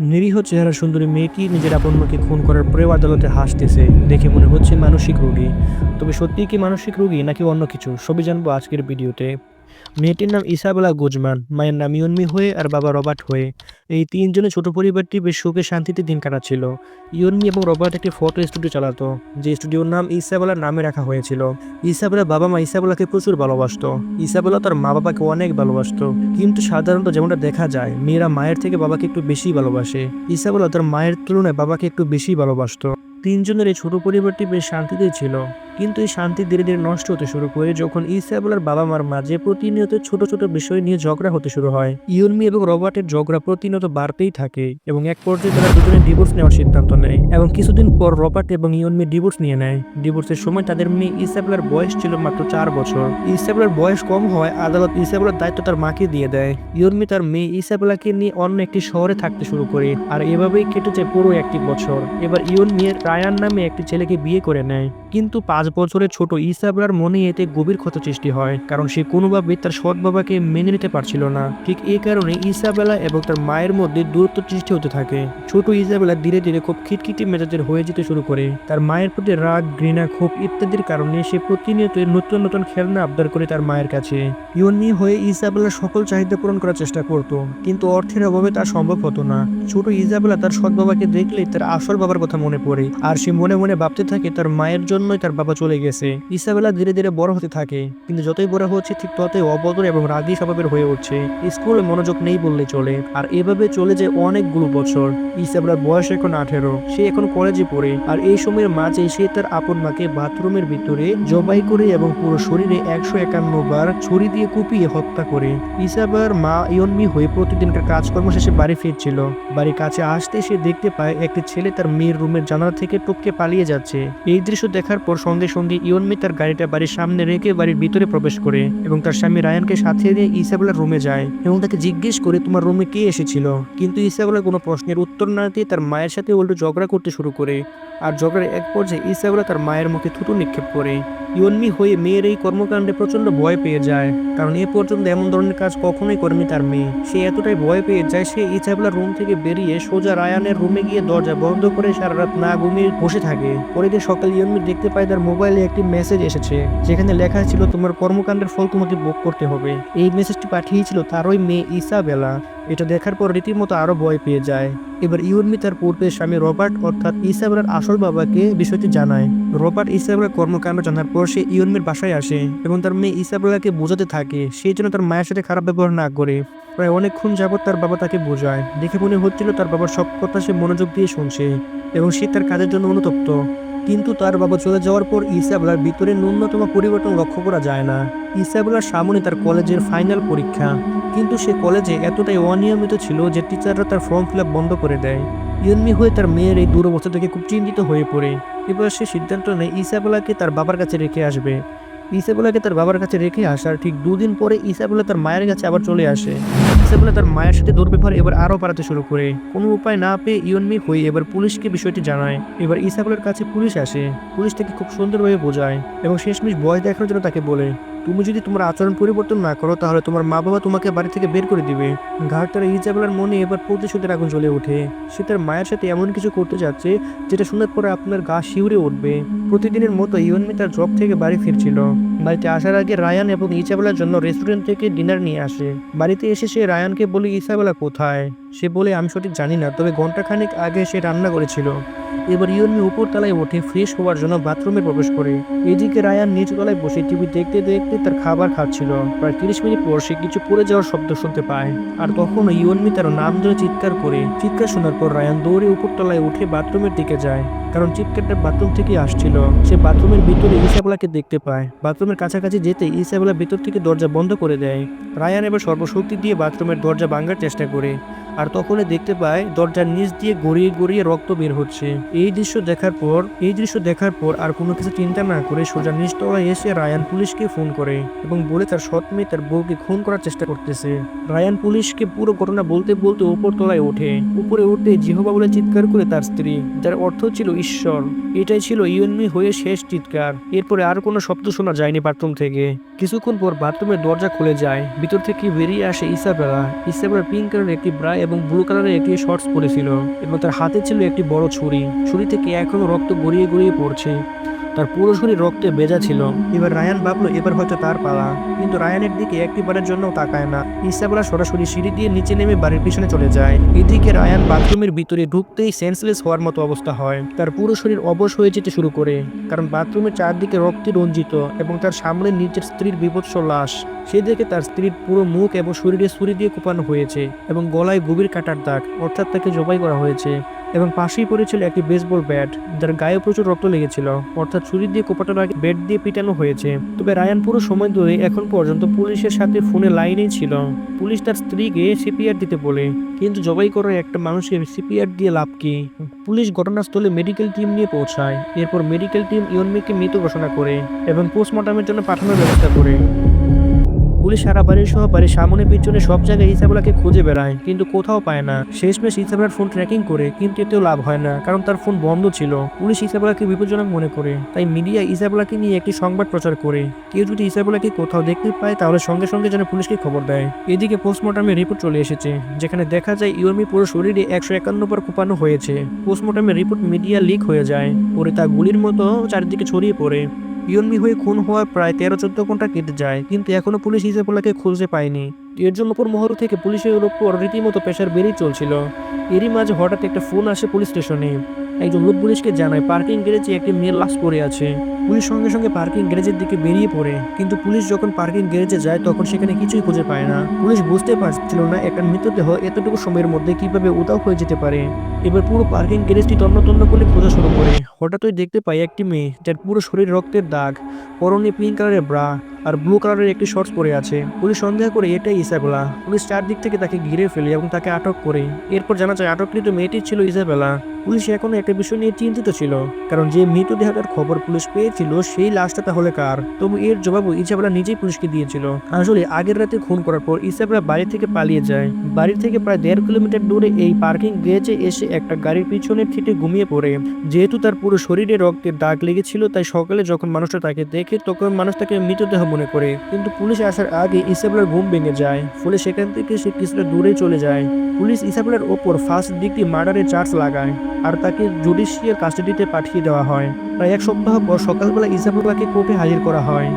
নিরীহ চেহারা সুন্দরী মেয়েটি নিজের আপন মাকে খুন করার পরেও আদালতে হাসতেছে দেখে মনে হচ্ছে মানসিক রোগী। তবে সত্যিই কি মানসিক রোগী নাকি অন্য কিছু? সবই জানব আজকের ভিডিওতে। মেয়েটির নাম ইসাবেলা গুজমান, মায়ের নাম ইয়নমি হয়ে আর বাবা রবার্ট হয়ে। এই তিনজনের ছোট পরিবারটি বেশ সুখে শান্তিতে দিন কাটাচ্ছিল। ইউনমি এবং রবার্ট একটি ফটো স্টুডিও চালাতো, যে স্টুডিওর নাম ইসাবেলার নামে রাখা হয়েছিল। ইসাবেলার বাবা মা ইসাবেলাকে প্রচুর ভালোবাসতো। ইসাবেলা তার মা বাবাকে অনেক ভালোবাসতো। কিন্তু সাধারণত যেমনটা দেখা যায়, মেয়েরা মায়ের থেকে বাবাকে একটু বেশি ভালোবাসে। ইসাবেলা তার মায়ের তুলনায় বাবাকে একটু বেশি ভালোবাসতো। তিনজনের এই ছোট পরিবারটি বেশ শান্তিতেই ছিল। কিন্তু এই শান্তি ধীরে ধীরে নষ্ট হতে শুরু করে যখন ইসাবেলার বাবা মার মাঝে প্রতিনিয়ত ছোট ছোট বিষয় নিয়ে ঝগড়া হতে শুরু হয়। ইয়নমি এবং রবার্টের ঝগড়া প্রতিনিয়ত বাড়তেই থাকে এবং এক পর্যায়ে তারা দুজনে ডিভোর্স নেওয়ার সিদ্ধান্ত নেয় এবং কিছুদিন পর রবার্ট এবং ইয়নমি ডিভোর্স নিয়ে নেয়। ডিভোর্সের সময় তাদের মেয়ে ইসাবেলার বয়স ছিল মাত্র চার বছর। ইসাবেলার বয়স কম হয় আদালত ইসাবেলার দায়িত্ব তার মাকে দিয়ে দেয়। ইউনমি তার মেয়ে ইসাবেলাকে নিয়ে অন্য একটি শহরে থাকতে শুরু করে আর এভাবেই কেটে যায় পুরো একটি বছর। এবার ইয়নমিয়ের রায়ান নামে একটি ছেলেকে বিয়ে করে নেয়। কিন্তু পাঁচ বছরের ছোট ইসাবলার মনে এতে গভীর ক্ষত সৃষ্টি হয়, কারণ সে কোনোভাবে তার সৎ বাবাকে মেনে নিতে পারছিল না। ঠিক এই কারণে ইসাবেলা এবং তার মায়ের মধ্যে দূরত্ব সৃষ্টি হতে থাকে। ছোট ইসাবেলা ধীরে ধীরে খুব খিটখিটি মেজাজের হয়ে যেতে শুরু করে। তার মায়ের প্রতি রাগ, ঘৃণা, ক্ষোভ ইত্যাদির কারণে সে প্রতিনিয়ত নতুন নতুন খেলনা আবদার করে তার মায়ের কাছে। ইয়নি হয়ে ইসাবেলার সকল চাহিদা পূরণ করার চেষ্টা করত, কিন্তু অর্থের অভাবে তা সম্ভব হতো না। ছোট ইজাবেলা তার সৎ বাবাকে দেখলেই তার আসল বাবার কথা মনে পড়ে, আর সে মনে মনে ভাবতে থাকে তার মায়ের জন্যই তার বাবা চলে গেছে। ইসাবেলা ধীরে ধীরে বড় হতে থাকে, কিন্তু যতই বড় হচ্ছে ঠিক ততই অবদর এবং রাগী স্বভাবের হয়ে উঠছে। স্কুলে মনোযোগ নেই বললে চলে, আর এভাবে চলে যায় অনেকগুলো বছর। ইসাবেলার বয়স এখন আঠেরো, সে এখন কলেজে পড়ে, আর এই সময়ের মাঝে সে তার আপন মাকে বাথরুমের ভিতরে জবাই করে এবং পুরো শরীরে একশো একান্ন বার ছুরি দিয়ে কুপিয়ে হত্যা করে। ইসাবার মা ইয়নমি হয়ে প্রতিদিনকার কাজকর্ম শেষে বাড়ি ফিরছিল। বাড়ির কাছে আসতে সে দেখতে পায় একটি ছেলে তার মেয়ের রুমের জানালা থেকে টপকে পালিয়ে যাচ্ছে। এই দৃশ্য দেখার পর সঙ্গে সঙ্গে ইয়নমি তার গাড়িটা বাড়ির সামনে রেখে বাড়ির ভিতরে প্রবেশ করে এবং তার স্বামী রায়ানকে সাথে নিয়ে ইসাবেলার রুমে যায় এবং তাকে জিজ্ঞেস করে, তোমার রুমে কে এসেছিল? কিন্তু ইসাবেলা কোনো প্রশ্নের উত্তর না দিয়ে তার মায়ের সাথে উল্টো ঝগড়া করতে শুরু করে। আর ঝগড়ার এক পর্যায়ে ইসাবেলা তার মায়ের মুখে থুতু নিক্ষেপ করে। ইয়নমি হয়ে মেয়ের এই কর্মকাণ্ডে প্রচণ্ড ভয় পেয়ে যায়। কারণ এ পর্যন্ত এমন ধরনের কাজ কখনোই করেনি তার মেয়ে। সে এতটাই ভয় পেয়ে যায়, সে ইসাবেলার রুম থেকে বেরিয়ে সোজা রায়ানের রুমে গিয়ে দরজা বন্ধ করে সারা রাত না ঘুমিয়ে বসে থাকে। পরের দিন সকালে ইয়নমি দেখতে পায় তার মোবাইলে একটি মেসেজ এসেছে, যেখানে লেখা ছিল, তোমার কর্মকাণ্ডের ফল তোমাকে ভোগ করতে হবে। এই মেসেজটি পাঠিয়েছিল তারই মেয়ে ইসাবেলা। এটা দেখার পর রীতিমতো আরও ভয় পেয়ে যায়। এবার ইউনমি তার পূর্বের স্বামী রবার্ট অর্থাৎ ইসাবেলার আসল বাবাকে বিষয়টি জানায়। রবার্ট ইসাবেলার কর্মকাণ্ড জানার পর সে ইউনমির বাসায় আসে এবং তার মেয়ে ইসাবেলাকে বোঝাতে থাকে সেই জন্য তার মায়ের সাথে খারাপ ব্যবহার না করে। প্রায় অনেকক্ষণ যাবৎ তার বাবা তাকে বোঝায়। দেখে মনে হচ্ছিল তার বাবার সব কথা সে মনোযোগ দিয়ে শুনছে এবং সে তার কাজের জন্য অনুতপ্ত। কিন্তু তার বাবা চলে যাওয়ার পর ইসাবেলার ভিতরে ন্যূনতম পরিবর্তন লক্ষ্য করা যায় না। ইসাবেলার সামনে তার কলেজের ফাইনাল পরীক্ষা। কিন্তু সে কলেজে এতটাই অনিয়মিত ছিল যে টিচাররা তার ফর্ম ফিল বন্ধ করে দেয়। ইয়ন্মি হয়ে তার মেয়ের এই দুরবস্থা থেকে খুব চিন্তিত হয়ে পড়ে। এবার সে সিদ্ধান্ত নেয় ইসাবেলাকে তার বাবার কাছে রেখে আসবে। ইসাবেলাকে তার বাবার কাছে রেখে আসার ঠিক দুদিন পরে ইসাবেলা তার মায়ের কাছে আবার চলে আসে। ইসাবেলা তার মায়ের সাথে দুর্ব্যবহার এবার আরও বাড়াতে শুরু করে। কোনো উপায় না পেয়ে ইয়নমি হয়ে এবার পুলিশকে বিষয়টি জানায়। এবার ইসাবেলার কাছে পুলিশ আসে। পুলিশ তাকে খুব সুন্দরভাবে বোঝায় এবং শেষমেশ বয়স দেখানোর জন্য তাকে বলে। তুমি যদি তোমার আচরণ পরিবর্তন না করো, তাহলে তোমার মা বাবা তোমাকে বাড়ি থেকে বের করে দিবে। ঘাটতার ইজাবেলার মনে এবার প্রতিশোধের আগুন জ্বলে ওঠে। সে তার মায়ের সাথে এমন কিছু করতে যাচ্ছে, যেটা শোনার পরে আপনার গা শিউরে উঠবে। প্রতিদিনের মতো ইয়নমি তার জব থেকে বাড়ি ফিরছিল। বাড়িতে আসার আগে রায়ান এবং ইসাবেলার জন্য রেস্টুরেন্ট থেকে ডিনার নিয়ে আসে। বাড়িতে এসে সে রায়ানকে বলে, ইসাবেলা কোথায়? সে বলে, আমি সঠিক জানি না, তবে ঘন্টাখানেক আগে সে রান্না করেছিল। এবার ইয়র্মি উপর তলায় উঠে ফ্রেশ হওয়ার জন্য বাথরুমে প্রবেশ করে। এদিকে রায়ান নিচ গলায় বসে টিভি দেখতে দেখতে তার খাবার খাচ্ছিল। প্রায় তিরিশ মিনিট পর সে কিছু পড়ে যাওয়ার শব্দ শুনতে পায়। আর তখন ইয়র্মি তার নাম ধরে চিৎকার করে। চিৎকার শোনার পর রায়ান দৌড়ে উপর তলায় উঠে বাথরুমের দিকে যায়। কারণ চিৎকারটা বাথরুম থেকে আসছিল। সে বাথরুমের ভিতরে ইসাবেলাকে দেখতে পায়। বাথরুমের কাছাকাছি যেতে ইসাবেলা ভিতর থেকে দরজা বন্ধ করে দেয়। রায়ান এবার সর্বশক্তি দিয়ে বাথরুমের দরজা ভাঙার চেষ্টা করে। আর তখনই দেখতে পায় দরজার নিচ দিয়ে গড়িয়ে গড়িয়ে রক্ত বের হচ্ছে। এই দৃশ্য দেখার পর, এই দৃশ্য দেখার পর আর কোনো কিছু চিন্তা না করে সোজা নিচতলায় এসে রায়ান পুলিশকে ফোন করে এবং বলে তার সৎ মেয়ে তার বউকে খুন করার চেষ্টা করতেছে। রায়ান পুলিশকে পুরো ঘটনা বলতে বলতে উপর তলায় ওঠে। উপরে উঠতে জিহবা বলে চিৎকার করে তার স্ত্রী, যার অর্থ ছিল ঈশ্বর, এটাই ছিল ইউএনমি হয়ে শেষ চিৎকার। এরপরে আর কোনো শব্দ শোনা যায়নি বাথরুম থেকে। কিছুক্ষণ পর বাথরুমের দরজা খুলে যায়। ভিতর থেকে বেরিয়ে আসে ইসাবেলা। ইসাবেলা পিঙ্ক কালারের একটি ব্রা এবং ব্লু কালারের একটি শর্টস পরেছিল এবং তার হাতে ছিল একটি বড় ছুরি। ছুরি থেকে এখনও রক্ত গড়িয়ে গড়িয়ে পড়ছে। তার পুরো শরীর রক্তে ভেজা ছিল। এবার রায়ান ভাবলো, এবার হয়তো তার পালা। কিন্তু রায়ানের দিকে একটিবারের জন্য তাকায় না। ইসাবেলা সরাসরি সিঁড়ি দিয়ে নিচে নেমে বাড়ির পিছনে চলে যায়। এদিকে রায়ান বাথরুমের ভিতরে ঢুকতেই সেন্সলেস হওয়ার মতো অবস্থা হয়। তার পুরো শরীর অবশ হয়ে যেতে শুরু করে, কারণ বাথরুমের চারদিকে রক্তে রঞ্জিত এবং তার সামনে নিজের স্ত্রীর বিভৎস লাশ। সে দেখে তার স্ত্রীর পুরো মুখ এবং শরীরে ছুরি দিয়ে কোপানো হয়েছে এবং গলায় গভীর কাটার দাগ, অর্থাৎ তাকে জবাই করা হয়েছে। এবং পাশেই পড়েছিল একটি বেসবল ব্যাট যার গায়ে প্রচুর রক্ত লেগেছিল। অর্থাৎ ছুরি দিয়ে কোপানোর আগে ব্যাট দিয়ে পিটানো হয়েছে। তবে রায়ান পুরো সময় ধরে এখন পর্যন্ত পুলিশের সাথে ফোনে লাইনেই ছিল। পুলিশ তার স্ত্রীকে সিপিআর দিতে বলে, কিন্তু জবাই করার একটা মানুষকে সিপিআর দিয়ে লাভ কি? পুলিশ ঘটনাস্থলে মেডিকেল টিম নিয়ে পৌঁছায়। এরপর মেডিকেল টিম ইয়নমিকে মৃত ঘোষণা করে এবং পোস্টমর্টমের জন্য পাঠানোর ব্যবস্থা করে। পুলিশ সারা বাড়ির সহ বাড়ির সামনে পিছনে সব জায়গায় ইসাবেলাকে খুঁজে বেড়ায়, কিন্তু কোথাও পায় না। শেষমেশ ইসাবেলার ফোন ট্র্যাকিং করে, কিন্তু এতেও লাভ হয় না, কারণ তার ফোন বন্ধ ছিল। পুলিশ ইসাবেলাকে বিপজ্জনক মনে করে, তাই মিডিয়া ইসাবেলাকে নিয়ে একটি সংবাদ প্রচার করে। কেউ যদি ইসাবেলাকে কোথাও দেখতে পায়, তাহলে সঙ্গে সঙ্গে যেন পুলিশকে খবর দেয়। এদিকে পোস্টমর্টমের রিপোর্ট চলে এসেছে, যেখানে দেখা যায় ইউএমই পুরো শরীরে একশো একান্ন বার কোপানো হয়েছে। পোস্টমর্টমের রিপোর্ট মিডিয়া লিক হয়ে যায়, পরে তা গুলির মতো চারিদিকে ছড়িয়ে পড়ে। ইয়নমি হয়ে খুন হওয়ার প্রায় তেরো চোদ্দ ঘণ্টা কেটে যায়, কিন্তু এখনও পুলিশ ইসাবেলাকে খুঁজে পায়নি। এর জন্য উপর মহল থেকে পুলিশের উপর রীতিমতো প্রেশার বেড়েই চলছিল। এরই মাঝে হঠাৎ একটা ফোন আসে পুলিশ স্টেশনে। একজন লোক পুলিশকে জানায়, পার্কিং গ্যারেজে একটি মেয়ের লাশ পড়ে আছে। পুলিশ সঙ্গে সঙ্গে পার্কিং গ্যারেজের দিকে বেরিয়ে পড়ে, কিন্তু পুলিশ যখন পার্কিং গ্যারেজে যায়, তখন সেখানে কিছুই খুঁজে পায় না। পুলিশ বুঝতে পারছিল না একটা মৃতদেহ এতটুকু সময়ের মধ্যে কীভাবে উদাও হয়ে যেতে পারে। এবার পুরো পার্কিং গ্যারেজটি তন্ন তন্ন করে খোঁজা শুরু করে। হঠাৎই দেখতে পাই একটি মেয়ে, যার পুরো শরীর রক্তের দাগ, পরনে পিঙ্ক কালারের ব্রা আর ব্লু কালারের একটি শর্টস পরে আছে। পুলিশ সন্দেহ করে এটাই ইসাবেলা। পুলিশ চারদিক থেকে তাকে ঘিরে ফেলে এবং তাকে আটক করে। এরপর জানা যায়, আটককৃত মেয়েটি ছিল ইসাবেলা। পুলিশ এখনও একটা বিষয় নিয়ে চিন্তিত ছিল, কারণ যে মৃতদেহটার খবর পুলিশ পেয়েছিল সেই লাশটা তাহলে কার? তবু এর জবাবও ইসাবেলা নিজেই পুলিশকে দিয়েছিল। আসলে আগের রাতে খুন করার পর ইসাবেলা বাড়ি থেকে পালিয়ে যায়। বাড়ি থেকে প্রায় দেড় কিলোমিটার দূরে এই পার্কিং গ্যারেজে এসে একটা গাড়ির পিছনের ঠিটে ঘুমিয়ে পড়ে। যেহেতু তার পুরো শরীরে রক্তের দাগ লেগেছিল, তাই সকালে যখন মানুষটা তাকে দেখে তখন মানুষ তাকে মৃতদেহ মনে করে। কিন্তু পুলিশ আসার আগে ইসাবেলার ঘুম ভেঙে যায়, ফলে সেখান থেকে সে কিছুটা দূরে চলে যায়। পুলিশ ইসাবেলার ওপর ফার্স্ট ডিগ্রি মার্ডারের চার্জ লাগায়। আর তাকে জুডিশিয়াল কাস্টাডিতে পাঠিয়ে দেওয়া হয়। প্রায় এক সপ্তাহ পর সকালবেলা ইসাবুল্লাহকে কোর্টে হাজির করা হয়।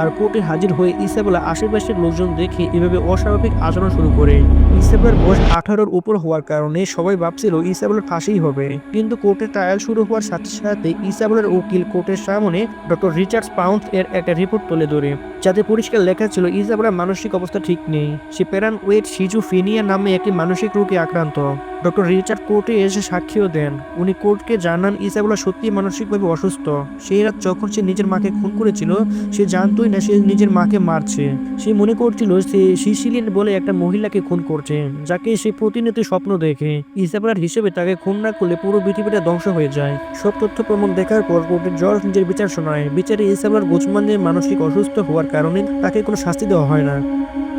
আর কোর্টে হাজির হয়ে ইসাবুল্লাহ আশেপাশের লোকজন দেখে এভাবে অস্বাভাবিক আচরণ শুরু করে। ইসাবেলার বয়স আঠারোর উপর হওয়ার কারণে সবাই ভাবছিল ইসাবেলার ফাঁসিই হবে। কিন্তু কোর্টে ট্রায়াল শুরু হওয়ার সাথে সাথে ইসাবেলার উকিল কোর্টের সামনে ডক্টর রিচার্ডস পাউন্ড এর একটা রিপোর্ট তুলে ধরে, যাতে পরিষ্কার লেখা ছিল ইসাবেলার মানসিক অবস্থা ঠিক নেই। সে প্যারান ওয়েট সিজুফিনিয়া নামে একটি মানসিক রোগে আক্রান্ত। ডক্টর রিচার্ড কোর্টে এসে সাক্ষীও দেন। উনি কোর্টকে জানান ইসাবেলা সত্যি মানসিকভাবে অসুস্থ। সেই রাত যখন সে নিজের মাকে খুন করেছিল, সে জানতোই না সে নিজের মাকে মারছে। সে মনে করছিল সে সিসিলিয়ান বলে একটা মহিলাকে খুন করছে যাকে সে প্রতিনিয়ত স্বপ্ন দেখে। ইসাবেলার হিসেবে তাকে খুন না করলে পুরো পৃথিবীটা ধ্বংস হয়ে যায়। সব তথ্য প্রমাণ দেখার পর কোর্টের জর্জ নিজের বিচার শোনায়। বিচারে ইসাবেলার গোচমানের মানসিক অসুস্থ হওয়ার কারণে তাকে কোনো শাস্তি দেওয়া হয় না।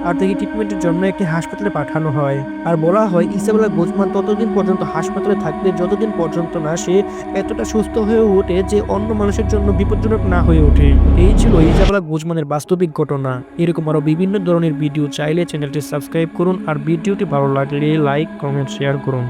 আর তাকে ট্রিটমেন্টের জন্য একটি হাসপাতালে পাঠানো হয়। আর বলা হয়, ইসাবেলা গোজমান ততদিন পর্যন্ত হাসপাতালে থাকবে যতদিন পর্যন্ত না সে এতটা সুস্থ হয়ে ওঠে যে অন্য মানুষের জন্য বিপজ্জনক না হয়ে ওঠে। এই ছিল ইসাবেলা গোজমানের বাস্তবিক ঘটনা। এরকম আরও বিভিন্ন ধরনের ভিডিও চাইলে চ্যানেলটি সাবস্ক্রাইব করুন আর ভিডিওটি ভালো লাগলে লাইক, কমেন্ট শেয়ার করুন।